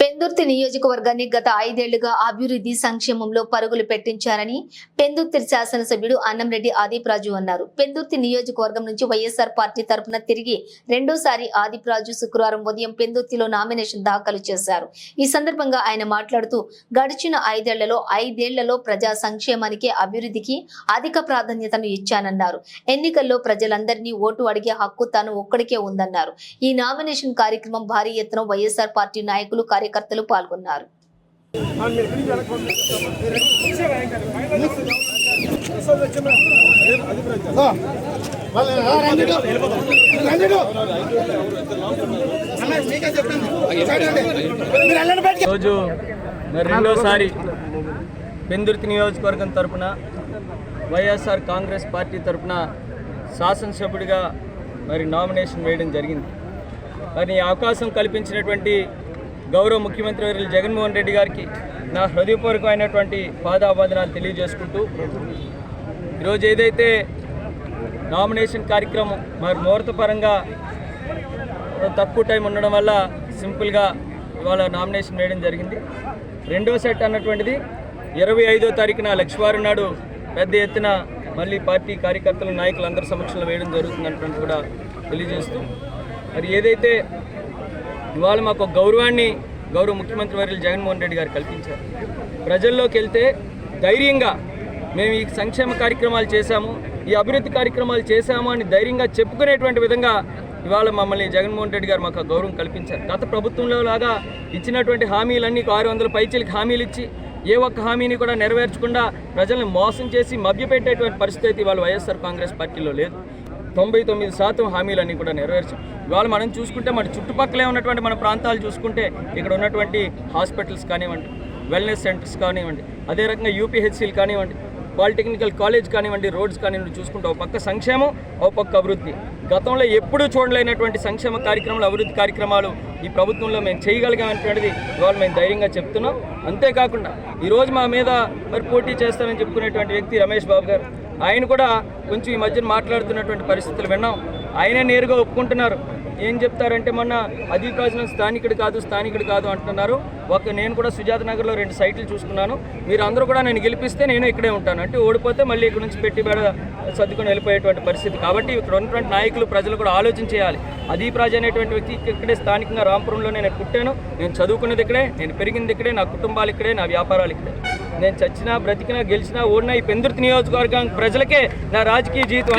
పెందుర్తి నియోజకవర్గాన్ని గత ఐదేళ్ళుగా అభివృద్ధి సంక్షేమంలో పరుగులు పెట్టించారని పెందుర్తి శాసనసభ్యుడు అన్నంరెడ్డి ఆదిప్రాజు అన్నారు. పెందుర్తి నియోజకవర్గం నుంచి వైఎస్ఆర్ పార్టీ తరపున తిరిగి రెండోసారి ఆదిప్రాజు శుక్రవారం ఉదయం పెందుర్తిలో నామినేషన్ దాఖలు చేశారు. ఈ సందర్భంగా ఆయన మాట్లాడుతూ గడిచిన ఐదేళ్ళలో ఐదేళ్ళలో ప్రజా సంక్షేమానికి అభివృద్ధికి అధిక ప్రాధాన్యతను ఇచ్చానన్నారు. ఎన్నికల్లో ప్రజలందరినీ ఓటు అడిగే హక్కు తాను ఒక్కడికే ఉందన్నారు. ఈ నామినేషన్ కార్యక్రమం భారీ ఎత్తున వైఎస్ఆర్ పార్టీ నాయకులు కార్యకర్తలు పాల్గొన్నారు. రోజు రెండోసారి పెందుర్తి నియోజకవర్గం తరపున వైఎస్ఆర్ కాంగ్రెస్ పార్టీ తరపున శాసనసభ్యుడిగా మరి నామినేషన్ వేయడం జరిగింది. మరి ఈ అవకాశం కల్పించినటువంటి గౌరవ ముఖ్యమంత్రి వర్యులు జగన్మోహన్ రెడ్డి గారికి నా హృదయపూర్వకమైనటువంటి పాదాభాదనాలు తెలియజేసుకుంటూ ఈరోజు ఏదైతే నామినేషన్ కార్యక్రమం మరి ముహూర్తపరంగా తక్కువ టైం ఉండడం వల్ల సింపుల్గా ఇవాళ నామినేషన్ వేయడం జరిగింది. రెండో సెట్ అన్నటువంటిది ఇరవై ఐదో తారీఖున లక్ష్వారం నాడు పెద్ద ఎత్తున మళ్ళీ పార్టీ కార్యకర్తల నాయకులు అందరి సమక్షంలో వేయడం జరుగుతుందన్నటువంటి కూడా తెలియజేస్తూ మరి ఏదైతే ఇవాళ మాకు ఒక గౌరవాన్ని గౌరవ ముఖ్యమంత్రి వర్యులు జగన్మోహన్ రెడ్డి గారు కల్పించారు. ప్రజల్లోకి వెళ్తే ధైర్యంగా మేము ఈ సంక్షేమ కార్యక్రమాలు చేశాము ఈ అభివృద్ధి కార్యక్రమాలు చేశాము అని ధైర్యంగా చెప్పుకునేటువంటి విధంగా ఇవాళ మమ్మల్ని జగన్మోహన్ రెడ్డి గారు మాకు గౌరవం కల్పించారు. గత ప్రభుత్వంలో లాగా ఇచ్చినటువంటి హామీలన్నీ ఆరు వందల పైచీలకి హామీలు ఇచ్చి ఏ ఒక్క హామీని కూడా నెరవేర్చకుండా ప్రజల్ని మోసం చేసి మభ్యపెట్టేటువంటి పరిస్థితి ఇవాళ వైఎస్ఆర్ కాంగ్రెస్ పార్టీలో లేదు. తొంభై తొమ్మిది శాతం హామీలన్నీ కూడా నెరవేర్చాం. ఇవాళ మనం చూసుకుంటే మన చుట్టుపక్కలే ఉన్నటువంటి మన ప్రాంతాలు చూసుకుంటే ఇక్కడ ఉన్నటువంటి హాస్పిటల్స్ కానివ్వండి వెల్నెస్ సెంటర్స్ కానివ్వండి అదే రకంగా యూపీహెచ్సీలు కానివ్వండి పాలిటెక్నికల్ కాలేజ్ కానివ్వండి రోడ్స్ కానివ్వండి చూసుకుంటే ఒక పక్క సంక్షేమం ఒక పక్క అభివృద్ధి. గతంలో ఎప్పుడూ చూడలేనటువంటి సంక్షేమ కార్యక్రమాలు అభివృద్ధి కార్యక్రమాలు ఈ ప్రభుత్వంలో మేము చేయగలిగామనేటువంటిది ఇవాళ మేము ధైర్యంగా చెప్తున్నాం. అంతేకాకుండా ఈరోజు మా మీద మరి పోటీ చేస్తామని చెప్పుకునేటువంటి వ్యక్తి రమేష్ బాబు గారు ఆయన కూడా కొంచెం ఈ మధ్యన మాట్లాడుతున్నటువంటి పరిస్థితులు విన్నాం. ఆయనే నేరుగా ఒప్పుకుంటున్నారు. ఏం చెప్తారంటే మొన్న అది కాసిన స్థానికుడు కాదు స్థానికుడు కాదు అంటున్నారు. ఒక నేను కూడా సుజాత నగర్లో రెండు సైట్లు చూసుకున్నాను. మీరు అందరూ కూడా నేను గెలిపిస్తే నేను ఇక్కడే ఉంటాను. అంటే ఓడిపోతే మళ్ళీ ఇక్కడ నుంచి పెట్టి బేడ సర్దుకొని వెళ్ళిపోయేటువంటి పరిస్థితి. కాబట్టి ఇక్కడ ఉన్నటువంటి నాయకులు ప్రజలు కూడా ఆలోచన చేయాలి. అదీప్ రాజు అనేటువంటి వ్యక్తి ఇక్కడే స్థానికంగా రాంపురంలో నేను పుట్టాను. నేను చదువుకున్నది ఇక్కడే నేను పెరిగింది ఇక్కడే నా కుటుంబాలు ఇక్కడే నా వ్యాపారాలు ఇక్కడే. నేను చచ్చినా బ్రతికినా గెలిచినా ఓడినా ఈ పెందుర్తి నియోజకవర్గం ప్రజలకే నా రాజకీయ జీవితం